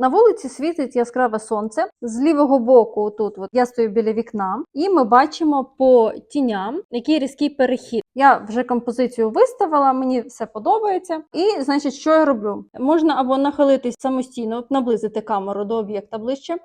На вулиці світить яскраве сонце. З лівого боку, тут от, я стою біля вікна, і ми бачимо по тіням, який різкий перехід. Я вже композицію виставила, мені все подобається. І, значить, що я роблю? Можна або нахилитись самостійно, наблизити камеру до об'єкта ближче,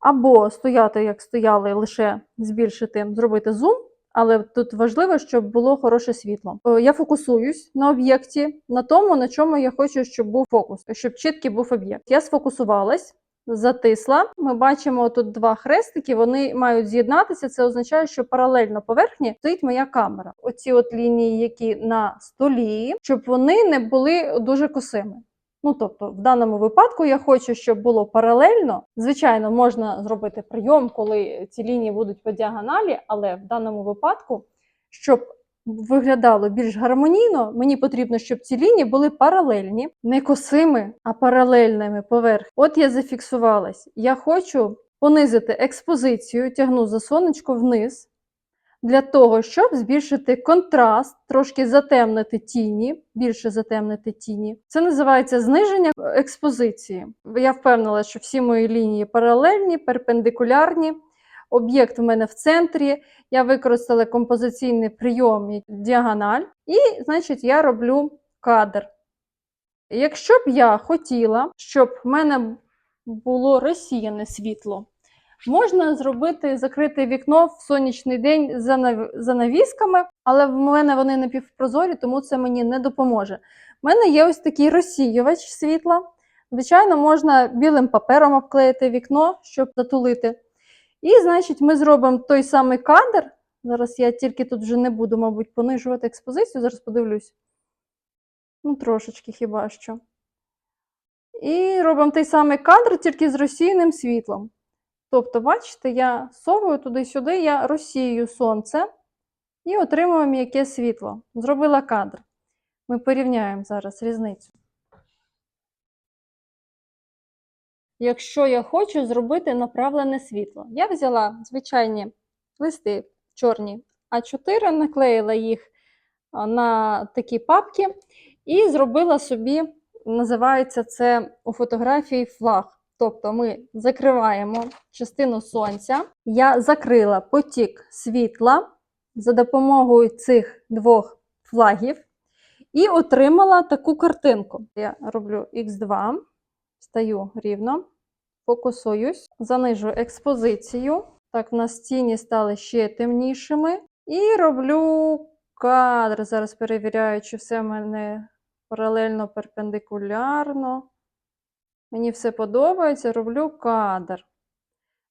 або стояти, як стояли, лише збільшити, зробити зум. Але тут важливо, щоб було хороше світло. Е, Я фокусуюсь на об'єкті, на тому, на чому я хочу, щоб був фокус, щоб чіткий був об'єкт. Я сфокусувалась, затисла. Ми бачимо тут два хрестики, вони мають з'єднатися. Це означає, що паралельно поверхні стоїть моя камера. Оці от лінії, які на столі, щоб вони не були дуже косими. Ну, тобто, в даному випадку я хочу, щоб було паралельно. Звичайно, можна зробити прийом, коли ці лінії будуть по діагоналі, але в даному випадку, щоб виглядало більш гармонійно, мені потрібно, щоб ці лінії були паралельні, не косими, а паралельними поверх. От я зафіксувалась. Я хочу понизити експозицію, тягну за сонечко вниз для того, щоб збільшити контраст, трошки затемнити тіні, більше затемнити тіні. Це називається зниження експозиції. Я впевнила, що всі мої лінії паралельні, перпендикулярні. Об'єкт в мене в центрі. Я використала композиційний прийом діагональ, і, значить, я роблю кадр. Якщо б я хотіла, щоб в мене було розсіяне світло, Можна зробити закрите вікно в сонячний день за нав- за навісками, але в мене вони напівпрозорі, тому це мені не допоможе. У мене є ось такий розсіювач світла. Звичайно, можна білим папером обклеїти вікно, щоб затулити. І, значить, ми зробимо той самий кадр. Зараз я тільки тут вже не буду, мабуть, понижувати експозицію. Зараз подивлюсь. Ну, трошечки хіба що. І робимо той самий кадр, тільки з розсіяним світлом. Тобто, бачите, я совую туди-сюди, я розсію сонце і отримую м'яке світло. Зробила кадр. Ми порівняємо зараз різницю. Якщо я хочу зробити направлене світло, я взяла звичайні листи чорні А4, наклеїла їх на такі папки і зробила собі, називається це у фотографії флаг. Тобто ми закриваємо частину сонця. Я закрила потік світла за допомогою цих двох флагів і отримала таку картинку. Я роблю Х2, стаю рівно, фокусуюсь, занижу експозицію. Так, в нас тіні стали ще темнішими. І роблю кадр. Зараз перевіряю, чи все в мене паралельно перпендикулярно. Мені все подобається, роблю кадр.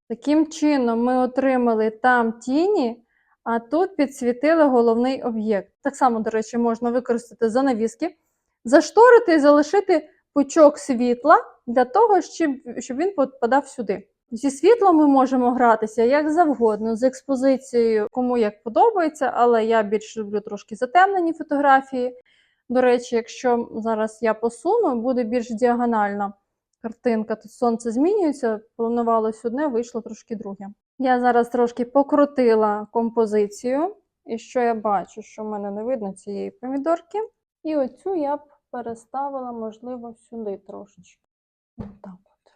Таким чином, ми отримали там тіні, а тут підсвітили головний об'єкт. Так само, до речі, можна використати занавіски, зашторити і залишити пучок світла для того, щоб, він попадав сюди. Зі світлом ми можемо гратися як завгодно, з експозицією, кому як подобається, але я більш люблю трошки затемнені фотографії. До речі, якщо зараз я посуну, буде більш діагональна картинка. Тут сонце змінюється, планувалось одне, вийшло трошки друге. Я зараз трошки покрутила композицію, і що я бачу, що в мене не видно цієї помідорки. І оцю я б переставила, можливо, сюди трошечки. Отак от.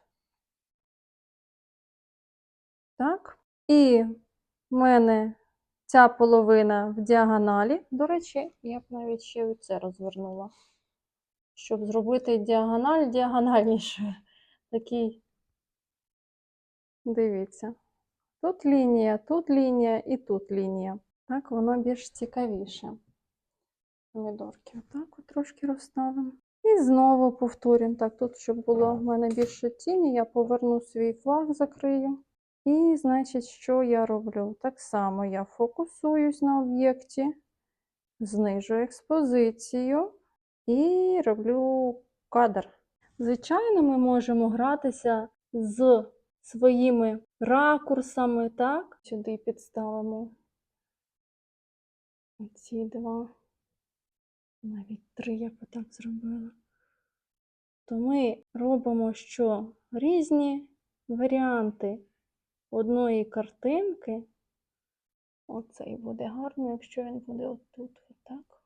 Так. І в мене ця половина в діагоналі. До речі, я б навіть ще оце розвернула щоб зробити діагональ діагональніше. Такий, дивіться, тут лінія, тут лінія і тут лінія. Так, воно більш цікавіше. Помідорки отак от трошки розставимо. І знову повторюємо. Так, тут, щоб було в мене більше тіні, я поверну свій флаг, закрию. І, значить, що я роблю? Так само я фокусуюсь на об'єкті, знижу експозицію. І роблю кадр. Звичайно, ми можемо гратися з своїми ракурсами, так? Сюди підставимо ці два, навіть три я б так зробила. То ми робимо що різні варіанти одної картинки. Оцей буде гарно, якщо він буде отут, отак.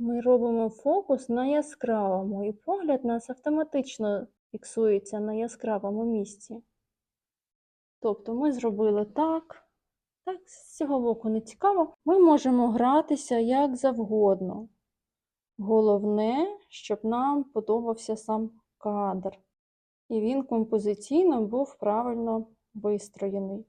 Ми робимо фокус на яскравому, і погляд нас автоматично фіксується на яскравому місці. Тобто ми зробили так, так, з цього боку не цікаво. Ми можемо гратися як завгодно. Головне, щоб нам подобався сам кадр. І він композиційно був правильно вистроєний.